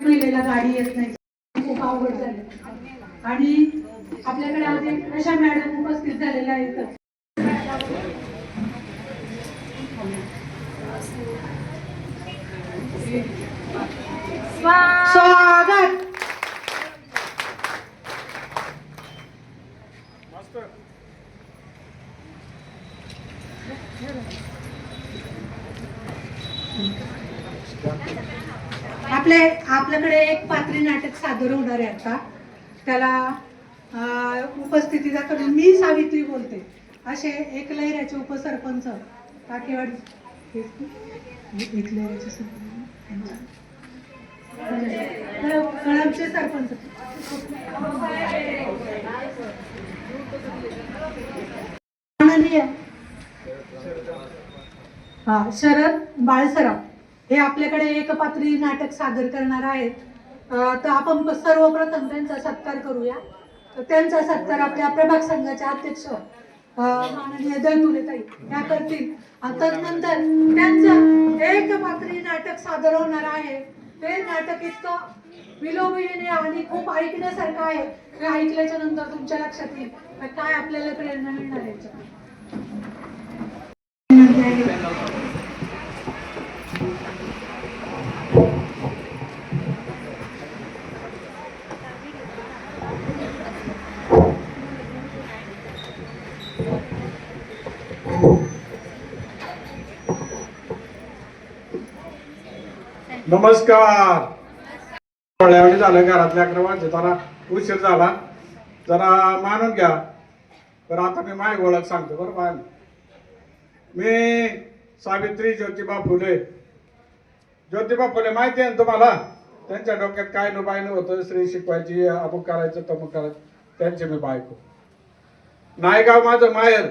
महिलेला गाडी येत नाही. खूप अवघड झाले. आणि आपल्याकडे आज एक अशा मॅडम उपस्थित झालेल्या आहेत. स्वागत. आपले आपल्याकडे एक पात्री नाटक सादर होणार आहे आता. त्याला उपस्थिती उपस्थितीचा करून मी सावित्री बोलते. असे एक लहिऱ्याचे उपसरपंच काकेवाडी एक लहिऱ्याचे सरपंच. कळमचे सरपंच. हा शरद बाळसराव. हे आपल्याकडे एकपात्री नाटक सादर करणार आहेत. तर आपण सर्वप्रथम त्यांचा सत्कार करूया. तर त्यांचा सत्कार आपल्या प्रभाग संघाचे अध्यक्ष अं, माननीय दैतुलेताई या करतील. आणि तदनंतर त्यांचं एकपात्री नाटक सादर होणार आहे. ते नाटक इतकं विलोभनीय आणि खूप ऐकण्यासारखं आहे. हे ऐकल्याच्या नंतर तुमच्या लक्षात येईल. तर काय आपल्याला प्रेरणा मिळणार आहे नमस्कार. थोड्या झालं घरातल्या अकरा वाजता जरा उशीर झाला. जरा मानून घ्या. बरं आता मी माय ओळख सांगतो बरं बाय मी सावित्री ज्योतिबा फुले. ज्योतिबा फुले माहिती आहे ना तुम्हाला? त्यांच्या डोक्यात काय न बाय होतं स्त्री शिकवायची अमुक करायचं तमुक करायचं. त्यांचे मी बायको. नायगाव माझं माहेर.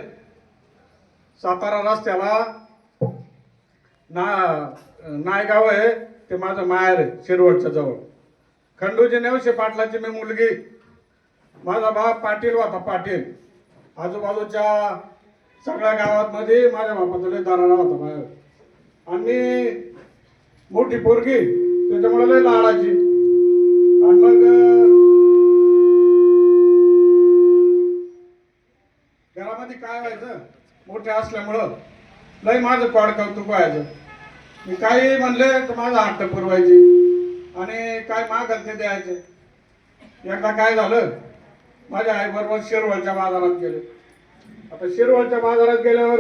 सातारा रस्त्याला ना नायगाव आहे. ते माझं माहेर आहे शिरवडच्या जवळ. खंडूजी नेवशे पाटलाची मी मुलगी. माझा बाप पाटील होता पाटील. आजूबाजूच्या सगळ्या गावांमध्ये माझ्या बापाचा लय दाराला होता बाहेर. आणि मोठी पोरगी त्याच्यामुळे लय लाडाची. आणि मग घरामध्ये काय व्हायचं? मोठे असल्यामुळं लय माझं कॉड कौतुक व्हायचं. मी काही म्हणले तर माझा हट्ट पुरवायची आणि काय मागल द्यायचे. एकदा काय झालं? माझ्या आई बरोबर शिरवळच्या बाजारात गेले. आता शिरवळच्या बाजारात गेल्यावर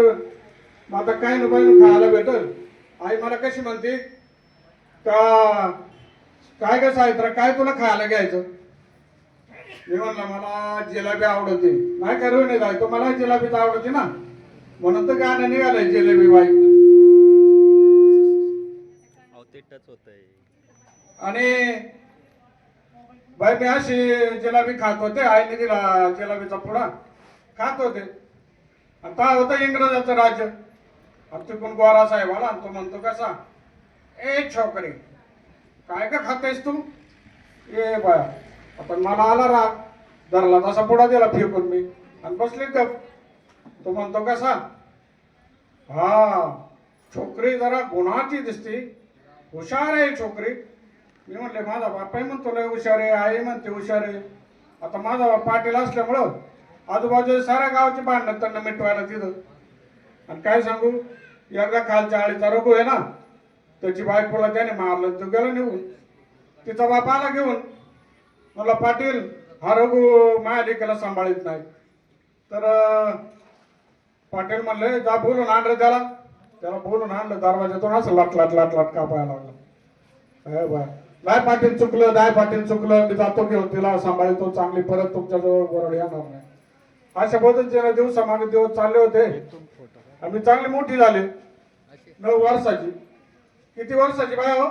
मग आता काय नको खायला भेटल. आई मला कशी म्हणते? का काय कसं आहे तर काय तुला खायला घ्यायचं? मी म्हणलं मला जिलेबी आवडते. नाही करू नाही जायचं मला जिलेबीच आवडते ना? म्हणून तर गाणं निघालंय जिलेबी बाई आणि बाई मी अशी जिलाबी खात होते आईने दिला जिलाबीचा पुडा. खात होते. आता होतं इंग्रजाचं राज्य. आणि तिकडून गोरा साहेब आला आणि तो म्हणतो कसा? ए छोकरी काय का खातेस तू? ए बाया आपण मला आला राग धरला तसा पुडा दिला फेकून मी. आणि बसले गप. तो म्हणतो कसा? हा छोकरी जरा गुणाची दिसती. हुशार आहे छोकरी. मी म्हणले माझा बापाही म्हणतो लय हुशार आहे आई म्हणते हुशार आहे. आता माझा बाप पाटील असल्यामुळं आजूबाजू साऱ्या गावाची भांडणं त्यांना मिटवायला तिथं आणि काय सांगू एकदा खालच्या आळीचा रघू आहे ना त्याची बायकोला त्याने मारलं तो गेला निघून. तिचा बाप आला घेऊन. मला पाटील हा रघू माया सांभाळत सांभाळीत नाही. तर पाटील म्हणले जा बोलून आणलं त्याला. त्याला बोलून आणलं दरवाज्यातून असं लाट लाट लाट लाट कापायला लागलं. बाय नाही पाटील चुकलं नाही पाटील चुकलं मी जातो घेऊन तिला सांभाळतो चांगली परत तुमच्या जवळ बरोबर येणार नाही. अशा पद्धतीने दिवसामागे दिवस चालले होते. आम्ही चांगली मोठी झाली. नऊ वर्षाची. किती वर्षाची बाय हो?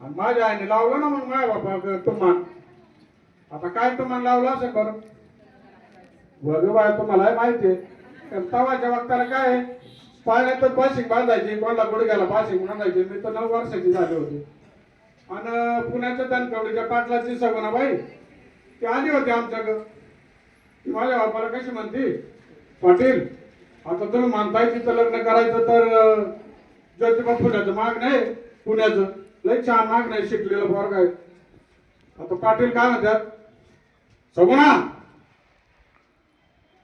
आणि माझ्या आईने लावलं ना मग माझ्या बाबा तुमान आता काय तुमान लावलं असेल बरं? वगैरे बाय तुम्हाला माहिती आहे. तवाच्या वक्ताला काय आहे? पाण्यातच पाशिंग बांधायची कोणाला गुडघ्याला पाशिंग म्हणायची मी तर नऊ वर्षाची झाली होती. आणि पुण्याच्या दणकवडीच्या पाटलाची सगुणाबाई ती आली होती आमच्याकडं. ती माझ्या बापाला कशी म्हणती? पाटील आता तुम्ही म्हणताय तिथं लग्न करायचं तर ज्योतिबा फुल्याचं माग नाही पुण्याचं. लय छान माग नाही शिकलेलं पोरग काय आता पाटील काय म्हणतात? सगुणा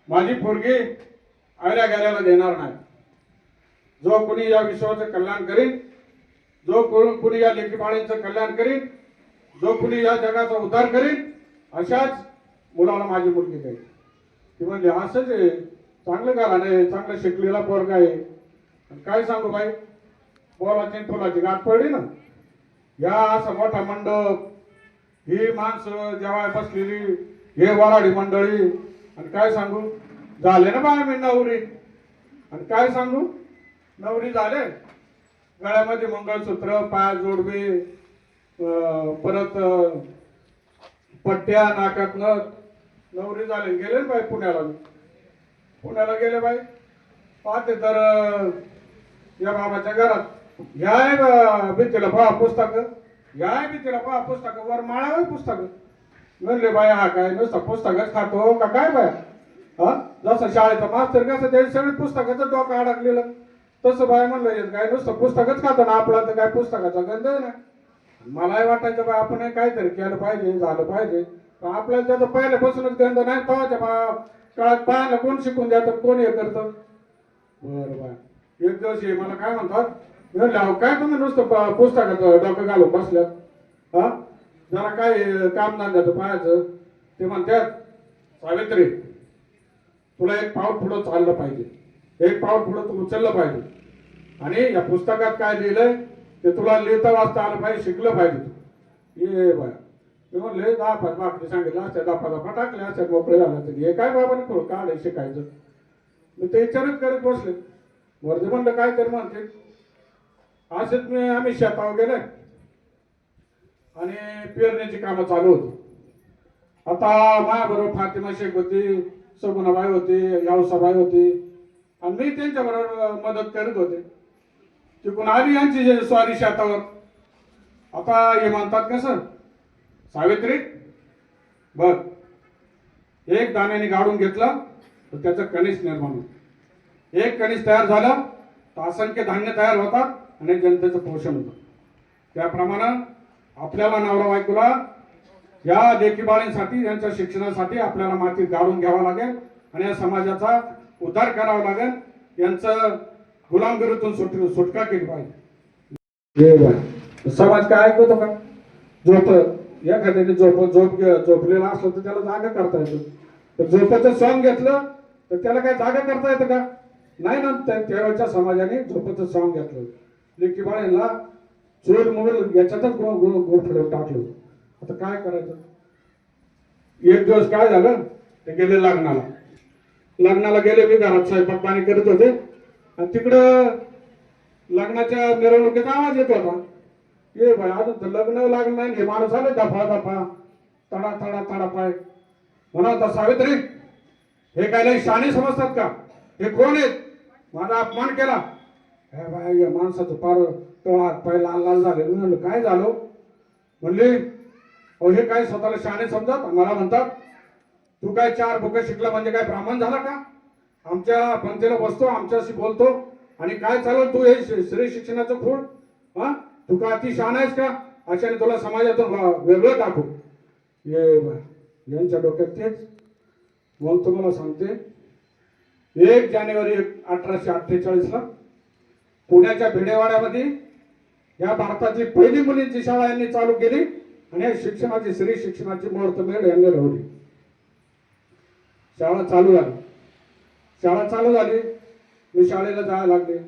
माझी पोरगी आयल्या गेल्याला देणार नाही. जो कोणी या विश्वाचं कल्याण करीन जो को- कोणी या लेखीपाळींचं कल्याण करीन जो कुणी या जगाचा उद्धार करीन अशाच मुलाला माझी मुलगी देईल. ती म्हणजे असंच आहे. चांगलं कारण आहे चांगलं शिकलेला पोरगा आहे. आणि काय सांगू बाई? बोलाची फुलाची गाठ पडली ना. या असा मोठा मंडप ही माणसं जेव्हा बसलेली हे वराडी मंडळी. आणि काय सांगू? झाले ना बा मी नवरी. आणि काय सांगू? नवरी झाले. गळ्यामध्ये मंगळसूत्र पाय जोडवे परत पट्ट्या नाकात नवरी झाले गेले ना बाई पुण्याला. पुण्याला गेले बाई. पाहते तर या बाबाच्या घरात. घ्याय भीतीला पहा पुस्तक. घ्याय भीतीला पहा पुस्तक. वर माळावर पुस्तक. म्हणले बाई हा काय नुसतं पुस्तकच खातो का? काय बाया हा? जसं शाळेचा मास्तर कसं ते सगळे पुस्तकाचं डोकं अडकलेलं. तसं बाय म्हणलं काय नुसतं पुस्तकच खातो ना आपला तर काय पुस्तकाचा गंध आहे ना. मलाही वाटायचं बा आपण हे काहीतरी केलं पाहिजे झालं पाहिजे. पण आपल्याला त्याचं पहिल्यापासूनच गंध नाही तेव्हाच्या बा काळात पाहायला कोण शिकून द्याचं कोण हे करतं? बरं बाय एक दिवस हे मला काय म्हणतात म्हणलं, काय तुम्ही नुसतं प- पुस्तकाचं डोकं घालून बसल्यात? हा? जरा काय काम धंद्याचं पाहायचं? ते म्हणतात सावित्री तुला एक पाऊल पुढं चाललं पाहिजे. हे पाऊल पुढं तू उचललं पाहिजे. आणि या पुस्तकात काय लिहिलंय? ते तुला लिहिता वाचता आलं पाहिजे शिकलं पाहिजे. तू ये बाय. मी म्हणले दहा पाच भाकरी सांगितलं असत्या दहा दफा टाकल्या असत्या मोकळे झालं तरी हे काय बाबाने पुढं काढ शिकायचं. मी ते विचारच करत बसले. वरती म्हणलं काय तर म्हणते. असेच मी आम्ही शेतावर गेले आणि पेरण्याची कामं चालू होती. आता माझ्याबरोबर फातिमा शेख होती सगुणाबाई होती यावसाबाई होती. आणि मी त्यांच्याबरोबर मदत करत होते. तिकडून आली यांची स्वारी शेतावर. आता हे मानतात का सर? सावित्री? बर. एक दाण्याने गाडून घेतलं तर त्याचं कणीस निर्माण होतं. एक कणीस तयार झालं तर असंख्य धान्य तयार होतात आणि जनतेचं पोषण होतं. त्याप्रमाणे आपल्याला नवरा बायकोला या देखीबाळींसाठी यांच्या शिक्षणासाठी आपल्याला मातीत गाडून घ्यावं लागेल आणि या समाजाचा उद्धार करावा लागेल. यांचं गुलामगिरीतून सुट सुटका केली पाहिजे. समाज काय ऐकतो का? झोप एखाद्याने झोप झोप झोपलेला असलं तर त्याला जागा करता येतो. तर झोपाचं सॉंग घेतलं तर त्याला काय जागा करता येतं का? नाही ना त्या- त्यावेळच्या समाजाने झोपाचं सॉंग घेतलं. लेखी बाळांना चोर मोबाईल याच्यातच गो टाकलं. आता काय करायचं? एक दिवस काय झालं? ते गेले लग्नाला. लग्नाला गेले मी घरात स्वयंपाक पाणी करत होते. आणि तिकडं लग्नाच्या मिरवणुकीचा आवाज येत होता. ये भाई अजून तर लग्न लागलं नाही हे माणूस आले दफा दफा तडा तडा तडा पाय. म्हणा होता सावित्री हे काय नाही शाणे समजतात का? हे कोण आहेत? माझा अपमान केला. हे बाय या माणसाचं पार तळात पाय लाल लाल झाले. म्हणलं काय झालं? म्हणली अहो हे काय स्वतःला शाणे समजत मला म्हणतात तू काय चार बुक शिकला म्हणजे काय ब्राह्मण झाला का? आमच्या पंथीला बसतो आमच्याशी बोलतो. आणि काय चालव तू हे श- स्त्री शिक्षणाचं खूळ हा? तू का अति शहाणा आहेस का? अशाने तुला समाजातून वेगळं टाकू. ये यांच्या डोक्यात तेच. मग तुम्हाला सांगते. एक जानेवारी अठराशे अठ्ठेचाळीसला पुण्याच्या भिडेवाड्यामध्ये या भारताची पहिली मुलींची शाळा यांनी चालू केली आणि शिक्षणाची स्त्री शिक्षणाची मुहूर्तमेळ यांनी लावली शाळा चालू झाली. शाळा चालू झाली. मी शाळेला जायला लागले.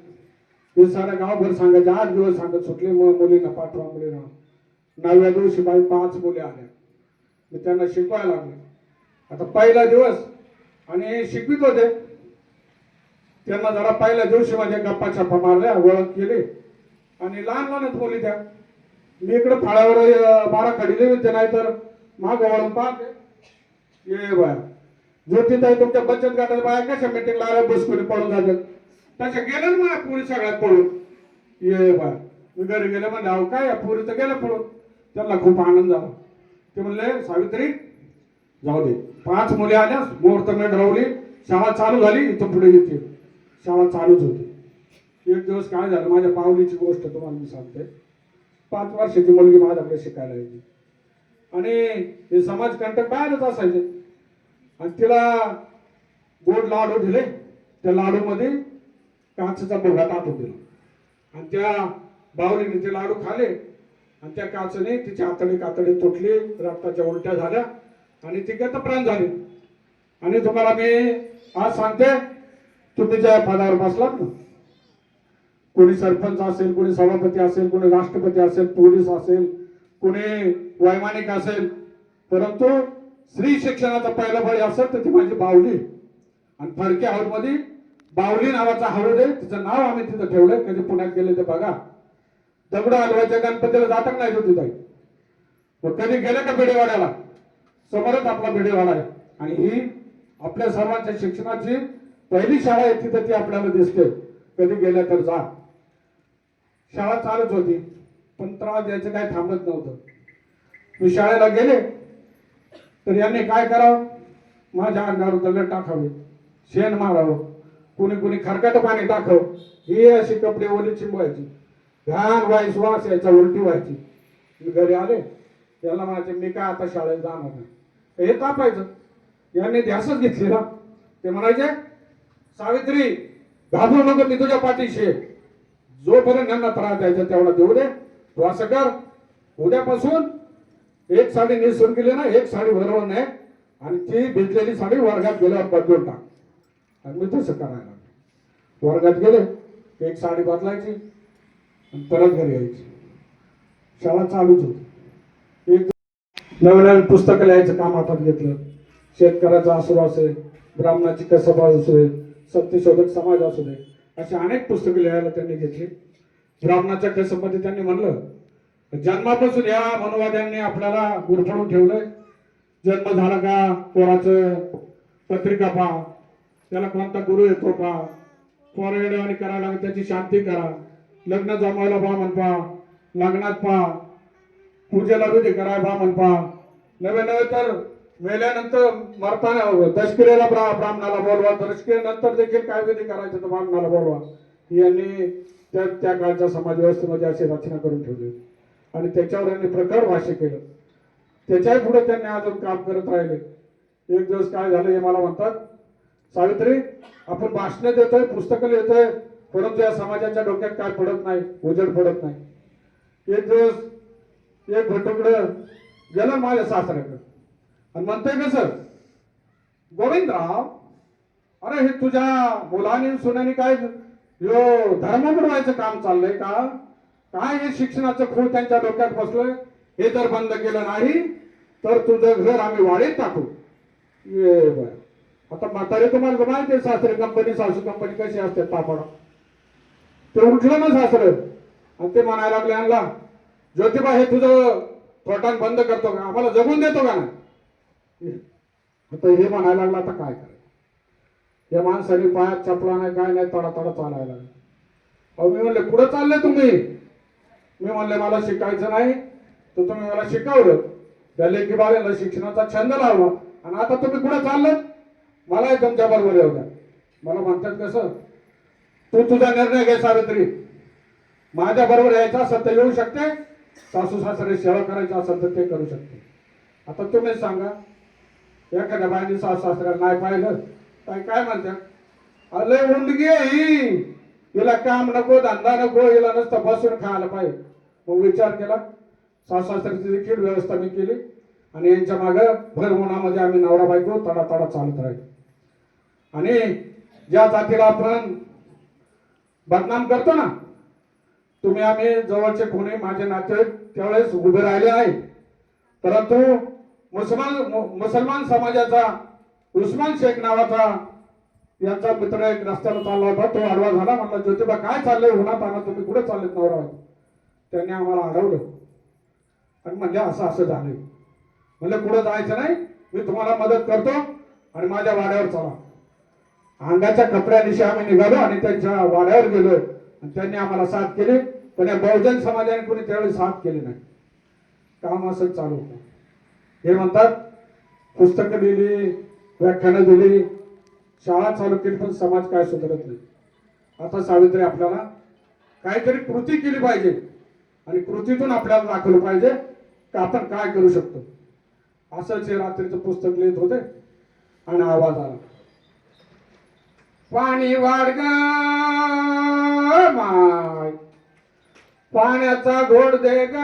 मी साऱ्या गावभर सांगायचे आठ दिवस सांगत सुटले मग मुलींना पाठवा मुलींना. नवव्या दिवशी बाई पाच मुली आल्या. मी त्यांना शिकवायला लागले. आता पहिला दिवस आणि शिकवित होते. त्यांना जरा पहिल्या दिवशी माझ्या गप्पा छप्पा मारल्या ओळख केली. आणि लहान लहानच मुली त्या. मी इकडे फाळ्यावर बारा खडीले होते नाही तर माग ओळख पाहते. ये बाय. ज्योतिताई तुमच्या बचत गटाच्या बाया कशा मिटिंगला आल्या? बसकडे पळून जातात तशा गेल्या ना माझ्या पुरी सगळ्यात पळून. ये बाय मी घरी गेले म्हणजे अहो काय या पुरी तर गेलं पळून? त्यांना खूप आनंद झाला. ते म्हणले सावित्री जाऊ दे. पाच मुली आल्या मुहूर्तमेढ रवली शाळा चालू झाली इथं पुढे येते शाळा चालूच होती. एक दिवस काय झालं माझ्या पावलीची गोष्ट तुम्हाला मी सांगते. पाच वर्षाची मुलगी माझ्याकडे शिकायला यायची आणि हे समाजकंटक बाहेरच असायचे. आणि तिला गोड लाडू दिले. त्या लाडूमध्ये काचेचा बोगा टाकून दिला. आणि त्या बावलीने ते लाडू खाले. आणि त्या काचने तिची आतडे कातडी तुटली. रक्ताच्या उलट्या झाल्या. आणि ती गतप्राण झाली. आणि तुम्हाला मी आज सांगते तुम्ही ज्या पदावर बसलात ना कोणी सरपंच असेल कोणी सभापती असेल कोणी राष्ट्रपती असेल पोलीस असेल कोणी वैमानिक असेल परंतु स्त्री शिक्षणाचा पहिला बळी असेल तर ती माझी बावली. आणि फडके हॉलमध्ये बावली नावाचा हळद आहे तिचं नाव आम्ही तिथं ठेवलंय. कधी पुण्यात गेले ते बघा. दगड हलवायच्या गणपतीला जातक नाही होती ताई. मग कधी गेले का बेडेवाड्याला समोरच आपला बेडेवाडा आहे. आणि ही आपल्या सर्वांच्या शिक्षणाची पहिली शाळा आहे तिथं ती आपल्याला दिसते. कधी गेल्या तर जा. शाळा चालूच होती. पण त्रास द्यायचं काही थांबत नव्हतं. मी शाळेला गेले. तर यांनी काय करावं? माझ्या अंगावर दगड टाकावे शेण मारावं कुणी कुणी खरकट पाणी टाकावं. ही अशी कपडे ओली चिंबवायची. घाण व्हाय श्वास यायचा उलटी व्हायची. मी घरी आले त्याला म्हणायचे मी काय आता शाळेत जाणार नाही? हे तापायचं. यांनी ध्यासच घेतली ना ते म्हणायचे सावित्री घाबरू नको मी तुझ्या पाठीशी जोपर्यंत यांना त्रास द्यायचा तेवढा देऊ दे. तू असं कर. उद्यापासून एक साडी नेसून गेली ना एक साडी बरोबर नाही आणि ती भिजलेली साडी वर्गात गेल्यावर बदलून टाक. आणि मी तसं करायला वर्गात गेले एक साडी बदलायची आणि परत घरी यायची. शाळा चालूच होती. एक नवीन नवीन पुस्तकं लिहायचं काम हातात घेतलं. शेतकऱ्याचा आसुर असेल ब्राह्मणाची कसबा असू दे सत्यशोधक समाज असू दे अशी अनेक पुस्तकं लिहायला त्यांनी घेतली. ब्राह्मणाच्या कसबमध्ये त्यांनी म्हणलं जन्मापासून या मनोवाद्यांनी आपल्याला गुरफडून ठेवलंय. जन्म झाला का पोराचं पत्रिका पहा. त्याला कोणता गुरु येतो पहा. पोरं येडवाणी करायला लागेल त्याची शांती करा. लग्न जमवायला पहा म्हणपा लग्नात पहा. पूजेला विधी कराय बा म्हण पहा. नवे नव्हे तर मेल्यानंतर मरताना दशकिरेला ब्रा ब्राह्मणाला बोलवा. दशकिरेनंतर देखील काय विधी करायचं तर ब्राह्मणाला बोलवा. यांनी त्या त्या काळच्या समाज व्यवस्थेमध्ये अशी रचना करून ठेवली. आणि त्याच्यावर यांनी प्रखर भाष्य केलं. त्याच्याही पुढे त्यांनी अजून काम करत राहिले. एक दिवस काय झालं हे मला म्हणतात सावित्री आपण भाषणं देतोय पुस्तकं लिहितोय परंतु या समाजाच्या डोक्यात काय पडत नाही उजड पडत नाही. एक दिवस एक भटुकडं गेलं माझ्या सासऱ्याकडं. आणि म्हणतोय सर गोविंदराव अरे हे तुझ्या मुलाने सुनाने काय यो धर्म बुडवायचं काम चाललंय का? काय हे शिक्षणाचं खूळ त्यांच्या डोक्यात बसलंय हे जर बंद केलं नाही तर तुझं घर आम्ही वाढीत टाकू. ये बाय. आता म्हातारे तुम्हाला माहिती आहे सासरे कंपनी सासू कंपनी कशी असते पापड. ते उठलं ना सासर. आणि ते म्हणायला लागले आणला ज्योतिबा हे तुझं थोटान बंद करतो का? आम्हाला जगून देतो का नाही? आता हे म्हणायला लागला आता काय करायचं? या माणसाने पायात चपला नाही काय नाही तडा तडा चालायला लागला. अहो मी म्हणले कुठं चालले तुम्ही? मी म्हणले मला शिकायचं नाही. तर तुम्ही मला शिकवलं. त्या लेखी बाळाला शिक्षणाचा छंद लावला. आणि आता तुम्ही कुठे चाललं मलाही तुमच्या बरोबर येऊ द्या. मला म्हणतात कसं तू तुझा निर्णय घे सावित्री. माझ्या बरोबर यायचं असेल तर येऊ शकते. सासू सासरे सेवा करायचं असेल तर ते करू शकते. आता तुम्ही सांगा. एखाद्या बाईने सासू सासऱ्याला नाही पाहिलं. काय काय म्हणतात? अरे उंडगी ही. हिला काम नको धंदा नको हिला नसतं बसून खायला पाहिजे. मग विचार केला. सासू सासऱ्याची देखील व्यवस्था मी केली. आणि यांच्या मागं भर उन्हामध्ये आम्ही नवरा बायको तडा तडा चालत राहील. आणि ज्या जातीला आपण बदनाम करतो ना तुम्ही आम्ही जवळचे कोणी माझे नाते त्यावेळेस उभे राहिले आहे. परंतु मुसलमान मु- मुसलमान समाजाचा उस्मान शेख नावाचा यांचा मित्र एक रस्त्याला चालला होता तो आडवा झाला म्हणला ज्योतिबा काय चाललंय? उन्हात आणा तुम्ही कुठे चाललेत नवरा त्यांनी आम्हाला अडवलं आणि म्हणजे असं असं झालंय. म्हणजे कुठं जायचं नाही? मी तुम्हाला मदत करतो आणि माझ्या वाड्यावर चला. अंगाच्या कपड्यानिशी आम्ही निघालो आणि त्यांच्या वाड्यावर गेलो. आणि त्यांनी आम्हाला साथ केली पण या बहुजन समाजाने कोणी त्यावेळी साथ केली नाही. काम असंच चालू होतं. हे म्हणतात पुस्तकं दिली व्याख्यानं दिली शाळा चालू केली पण समाज काय सुधारत नाही. आता सावित्री आपल्याला काहीतरी कृती केली पाहिजे. आणि कृतीतून आपल्याला दाखवलं पाहिजे की आपण काय करू शकतो. असंच हे रात्रीचं पुस्तक लिहित होते आणि आवाज आला. पाणी वाढ माय. पाण्याचा घोड दे ग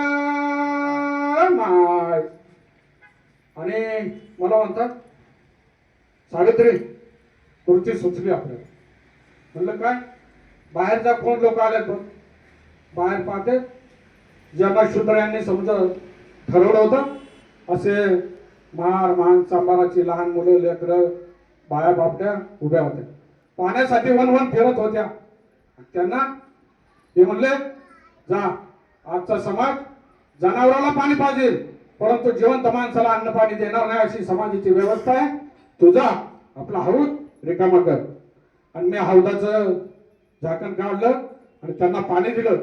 माय. आणि मला म्हणतात सावित्री खुर्ची सुचली आपल्याला. म्हणलं काय? बाहेरचा कोण लोक आले पण बाहेर पाहते. ज्यांना शूद्र यांनी समजा ठरवलं होतं. असे महार मान सांबाराची लहान मुलं लेकरं बाया बापट्या उभ्या होत्या. पाण्यासाठी वन वन फिरत होत्या. त्यांना हे म्हणले जा आजचा समाज जनावराला पाणी पाहिजे परंतु जिवंत माणसाला अन्न पाणी देणार नाही अशी समाजाची व्यवस्था आहे. तू जा आपला हौद रिकामा कर. आणि मी हौदाचं झाकण काढलं आणि त्यांना पाणी दिलं.